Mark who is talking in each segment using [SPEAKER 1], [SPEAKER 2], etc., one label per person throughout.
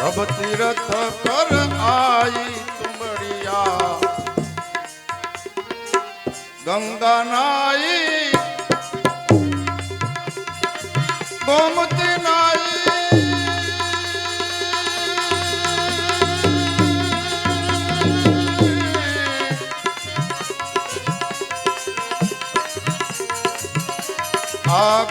[SPEAKER 1] सब तीरथ कर आई तुमड़िया गंगा नाई गोमती नाई આ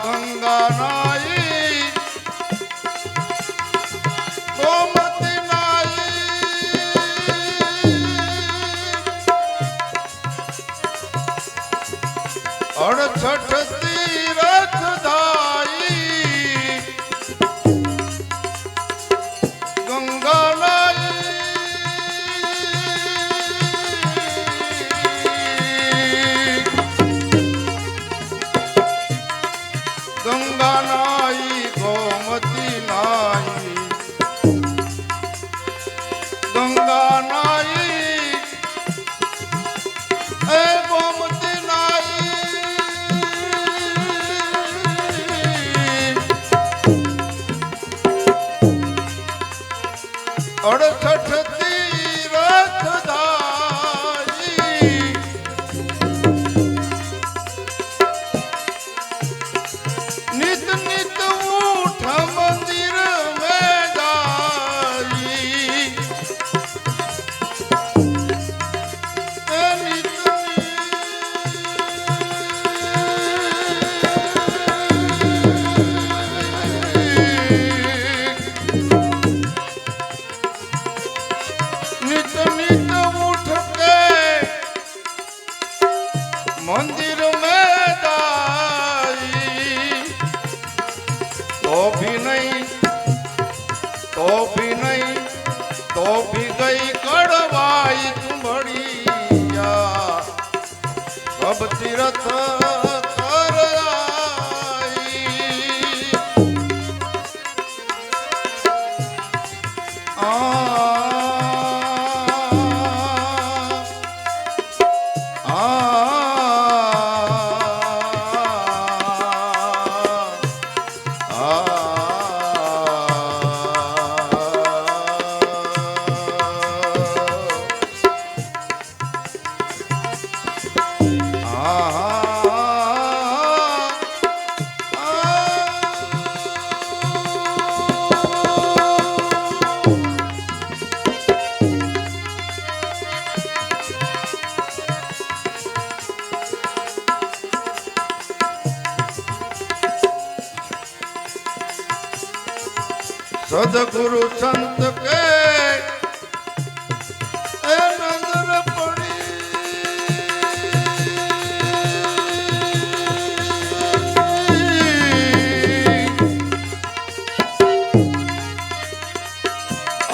[SPEAKER 1] ગઈ કડવાઈ ચુંબડિયા ભબ તીરથ સદગુરુ સંત કે નજર પડી.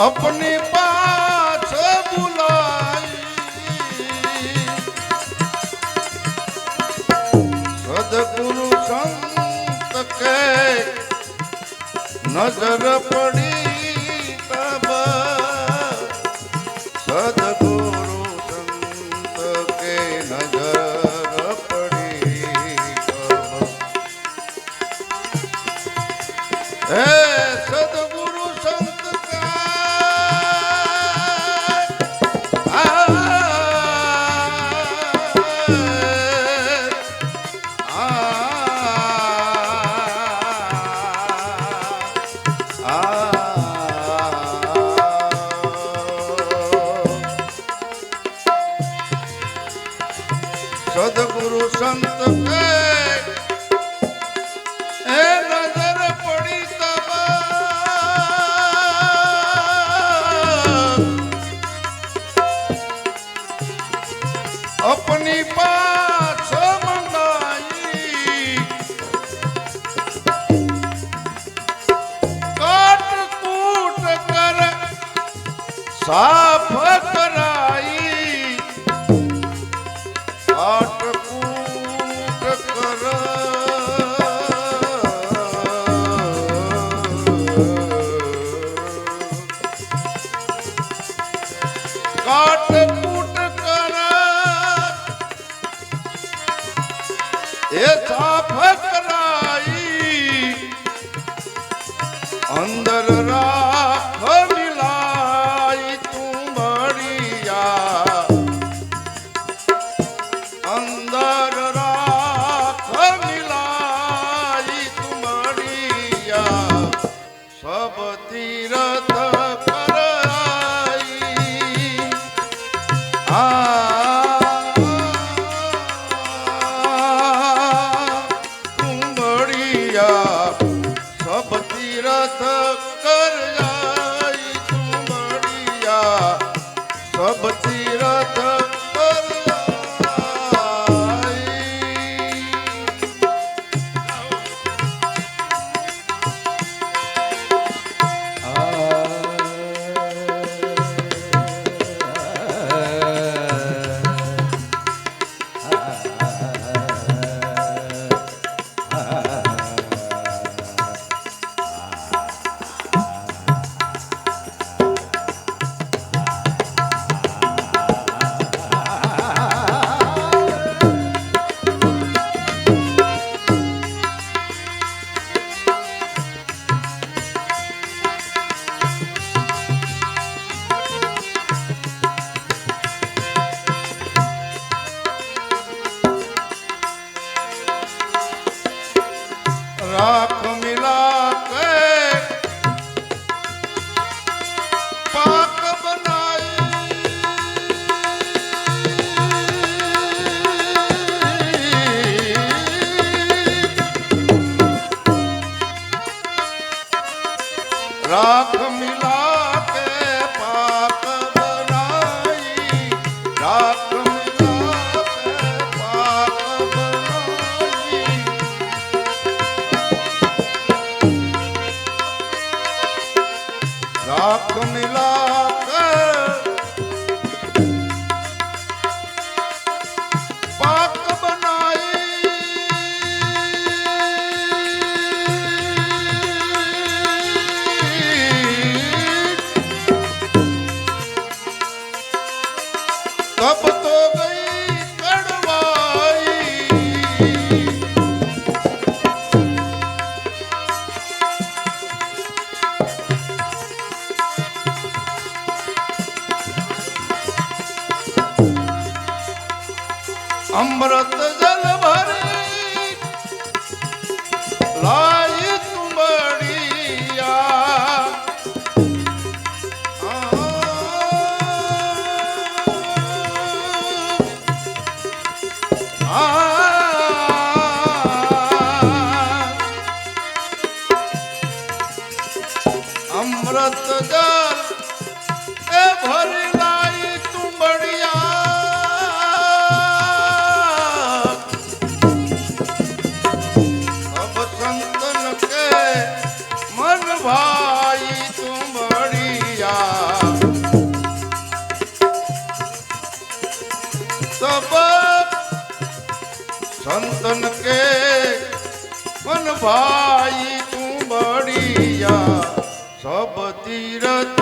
[SPEAKER 1] અપની પાછ બોલાઈ. સદગુરુ સંત કે નજર પડી. સદગુરુ સંત એ નજર પડી અપની પાછ મંગાઈ કાટ કૂટ કર સાફ કાટ કૂટ કર. અમૃત જલ ભરી લાય તુંબડિયા. અમૃત જલ पाई तू बड़िया सब तीर्थ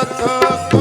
[SPEAKER 1] रथ